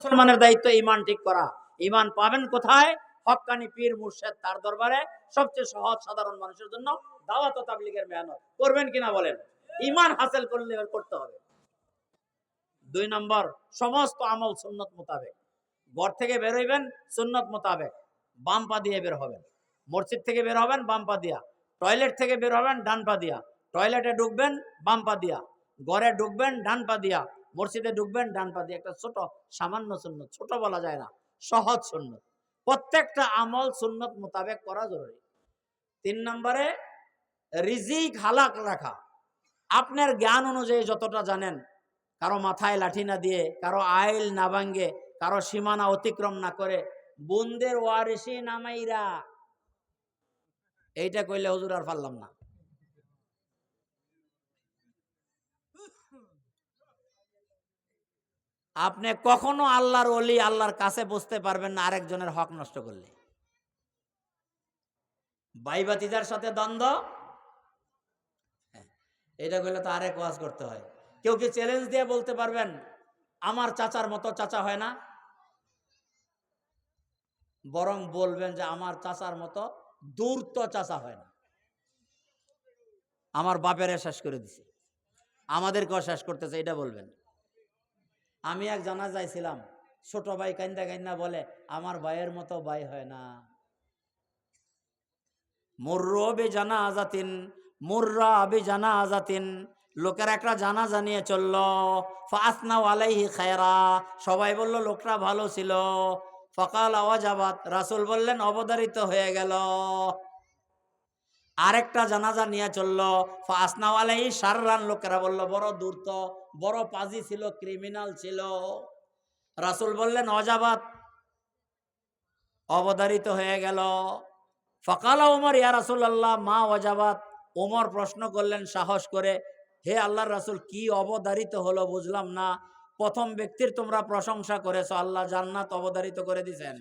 মুসলমানের দায়িত্ব ইমান ঠিক করা। ইমান পাবেন কোথায়? হক্কানি পীর মুর্শেদ তার দরবারে। সবচেয়ে সহজ, সাধারণ মানুষের জন্য দাওয়াত তাবলিগের মেহনত করবেন কিনা বলেন? ইমান হাসিল করলে করতে হবে। দুই নম্বর, সমস্ত আমল সুন্নত মোতাবেক। ঘর থেকে বের হইবেন, সুন্নত মোতাবেক। বাম পা দিয়ে বের হবেন। মসজিদ থেকে বের হবেন, বাম পা দিয়া। টয়লেট থেকে বের হবেন, ডান পা দিয়া। টয়লেটে ঢুকবেন, বাম পা দিয়া। ঘরে ঢুকবেন, ডান পা দিয়া। মসজিদে ঢুকবেন, ডান পা দিয়ে একটা ছোট, সামান্য সুন্নত, ছোট বলা যায় না, সহজ সুন্নত। প্রত্যেকটা আমল সুন্নত মোতাবেক করা জরুরি। তিন নম্বরে, রিজিক হালাক রাখা। আপনার জ্ঞান অনুযায়ী যতটা জানেন, কারও মাথায় লাঠি না দিয়ে, কারও আইল না ভাঙ্গে, কারও সীমানা অতিক্রম না করে, বন্দের ওয়ারিসি নামাইরা। এইটা কইলে হুজুর আর পারলাম না। আপনি কখনো আল্লাহর অলি আল্লাহর কাছে বসতে পারবেন না আরেকজনের হক নষ্ট করলে। বাইবাতিদার সাথে দ্বন্দ্ব? হ্যাঁ, এটা করলে তো আরেক ওয়াজ করতে হয়। কেউ কি চ্যালেঞ্জ দিয়ে বলতে পারবেন আমার চাচার মতো চাচা হয় না বরং বলবেন যে আমার চাচার মতো দূরত চাচা হয় না আমার বাপেরা শেষ করে দিছে। আমাদেরকেও শেষ করতেছে এটা বলবেন। আমি এক জানা যাইছিলাম, ছোট ভাই কান্দা কান্দা বলে, আমার ভাইয়ের মতো ভাই হয় না। মুর্রো বে জানা আজাতিন, মুর্রা আবি জানা আজাতিন, লোকের একটা জানা জানিয়ে চলল ফাসনা আলাইহি খায়রা। সবাই বলল লোকটা ভালো ছিল। ফকাল আওয়াজ আবাদ রাসুল বললেন, অবদারিত হয়ে গেল। আরেকটা জানাজা নিয়ে চলল। আলাইহি সাররান লোকেরা বলল, বড় দূরত বড় পাজি ছিল ক্রিমিনাল ছিল। রাসুল বললেন, অজাবাত, অবধারিত হয়ে গেল। ফকালা উমর, ইয়া রাসুল আল্লাহ মা অজাবাত। ওমর প্রশ্ন করলেন, সাহস করে, হে আল্লাহর রাসুল, কি অবধারিত হলো বুঝলাম না। প্রথম ব্যক্তির তোমরা প্রশংসা করেছ, আল্লাহ জান্নাত অবধারিত করে দিয়েছেন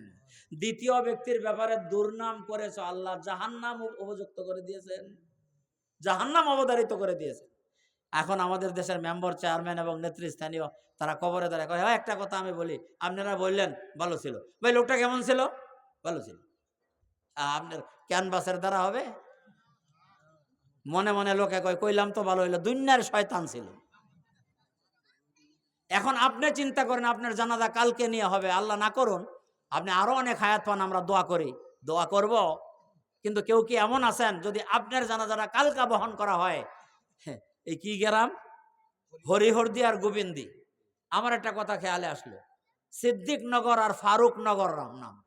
দ্বিতীয় ব্যক্তির ব্যাপারে দুর্নাম করেছ আল্লাহ জাহান্নাম উপযুক্ত করে দিয়েছেন। জাহান্নাম অবধারিত করে দিয়েছেন। এখন আমাদের দেশের মেম্বার চেয়ারম্যান এবং নেতৃস্থানীয় তারা কবরে দাঁড়ায় কয় "হ্যাঁ, একটা কথা আমি বলি। আপনারা বললেন ভালো ছিল। ভাই লোকটা কেমন ছিল? ভালো ছিল। আপনার ক্যানভাসের দ্বারা হবে? মনে মনে লোকে কয় কইলাম তো ভালো হইল দুনিয়ার শয়তান ছিল। এখন আপনি চিন্তা করেন আপনার জানাজা কালকে নিয়ে হবে। আল্লাহ না করুন আপনি আরও অনেক হায়াত পান আমরা দোয়া করি। দোয়া করব। কিন্তু কেউ কি এমন আছেন যদি আপনার জানা জানাজাটা কালকা বহন করা হয়? হ্যাঁ, এই কি গেরাম? হরিহরদি আর গোবিন্দি। আমার একটা কথা খেয়ালে আসলো। সিদ্দিক নগর আর ফারুক নগর নাম।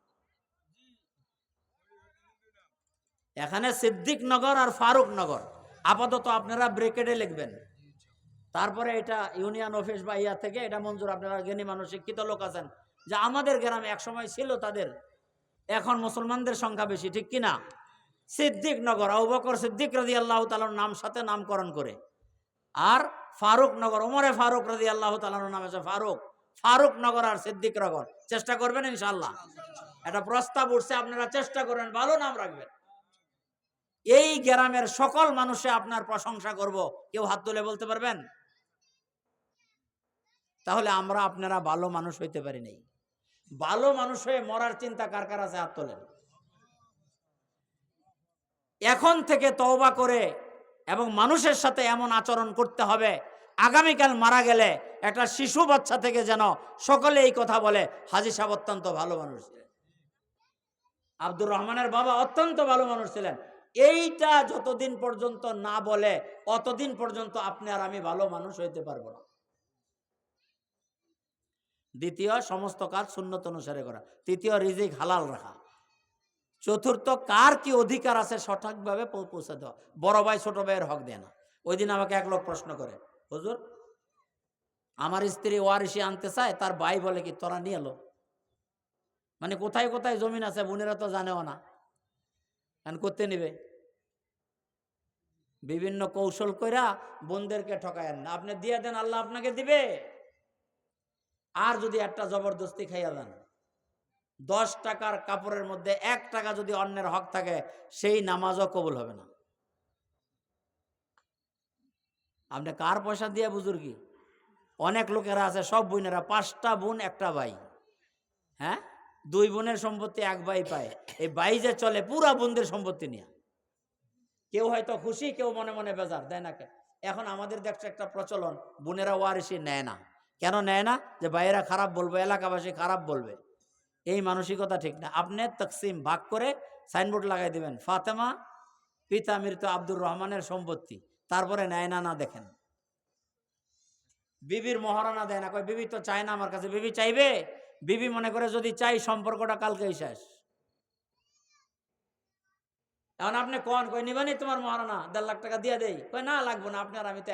এখানে সিদ্দিক নগর আর ফারুক নগর। আপাতত আপনারা ব্রেকেটে লিখবেন। তারপরে এটা ইউনিয়ন অফিস বা ইয়া থেকে এটা মঞ্জুর। আপনারা জ্ঞানী মানুষ শিক্ষিত লোক আছেন। যে আমাদের গ্রামে এক সময় ছিল তাদের। এখন মুসলমানদের সংখ্যা বেশি, ঠিক কিনা? সিদ্দিক নগর, আবু বকর সিদ্দিক রাজি আল্লাহ তালার নাম সাথে নামকরণ করে। আর ফারুক নগর, ওমরে ফারুক রাজি আল্লাহ তালার নাম আছে ফারুক। ফারুক নগর আর সিদ্দিক নগর। চেষ্টা করবেন ইনশাল্লাহ একটা প্রস্তাব উঠছে, আপনারা চেষ্টা করবেন ভালো নাম রাখবেন। এই গ্রামের সকল মানুষে আপনার প্রশংসা করব। কেউ হাত তুলে বলতে পারবেন? তাহলে আমরা আপনারা ভালো মানুষ হইতে পারি নাই। ভালো মানুষ হয়ে মরার চিন্তা কার কার আছে? হাত তোলেন। এখন থেকে তওবা করে এবং মানুষের সাথে এমন আচরণ করতে হবে, আগামীকাল মারা গেলে একটা শিশু বাচ্চা থেকে যেন সকলে এই কথা বলে, হাজি সাহেব অত্যন্ত ভালো মানুষ ছিলেন। আব্দুর রহমানের বাবা অত্যন্ত ভালো মানুষ ছিলেন। এইটা যতদিন পর্যন্ত না বলে, অতদিন পর্যন্ত আপনি আর আমি ভালো মানুষ হইতে পারব না। দ্বিতীয়, সমস্ত কাজ শূন্যত অনুসারে করা। তৃতীয়, রিজিক হালাল রাখা। চতুর্থ, কার কি অধিকার আছে সঠিকভাবে পৌঁছে দেওয়া। বড় ভাই, ছোট ভাইয়ের হক দেয় না। ওই দিন আমাকে এক লোক প্রশ্ন করে, হুজুর, আমার স্ত্রী ওয়ারিসি আনতে চায়, তার ভাই বলে কি তোরা নিয়ে এলো? মানে কোথায় কোথায় জমিন আছে বোনেরা তো জানেও না। এখন করতে নিবে। বিভিন্ন কৌশল কইরা বোনদেরকে ঠকায়েন না। আপনি দিয়ে দেন, আল্লাহ আপনাকে দিবে। আর যদি একটা জবরদস্তি খাইয়া দেন দশ টাকার কাপড়ের মধ্যে এক টাকা যদি অন্যের হক থাকে, সেই নামাজও কবুল হবে না। আপনি কার পয়সা দিয়ে বুজুর্গি? অনেক লোকেরা আছে, সব বোনেরা, পাঁচটা বোন, একটা ভাই। হ্যাঁ? দুই বোনের সম্পত্তি এক ভাই পায়। এই ভাই যে চলে, পুরা বোনদের সম্পত্তি নিয়ে। কেউ হয়তো খুশি, কেউ মনে মনে বেজার দেয় না এখন আমাদের দেখছে একটা প্রচলন, বোনেরা ওয়ারিসি নেয় না। কেন নেয় না? যে ভাইয়েরা খারাপ বলবে, এলাকাবাসী খারাপ বলবে। এই মানসিকতা ঠিক না। আপনি তকসিম ভাগ করে সাইনবোর্ড লাগাই দিবেন। ফাতেমা, পিতা মৃত আব্দুর রহমানের সম্পত্তি। তারপরে নেয় না না দেখেন। বিবির মহারণা দেয় না। কয়, বিবি তো চায় না আমার কাছে। বিবি চাইবে? বিবি মনে করে, যদি চাই, সম্পর্কটা কালকেই শেষ। এখন আপনি কন? কই নিবানি তোমার মহারণা দেড় লাখ টাকা দিয়ে দেই। কই না, লাগবো না। আপনার আমি তো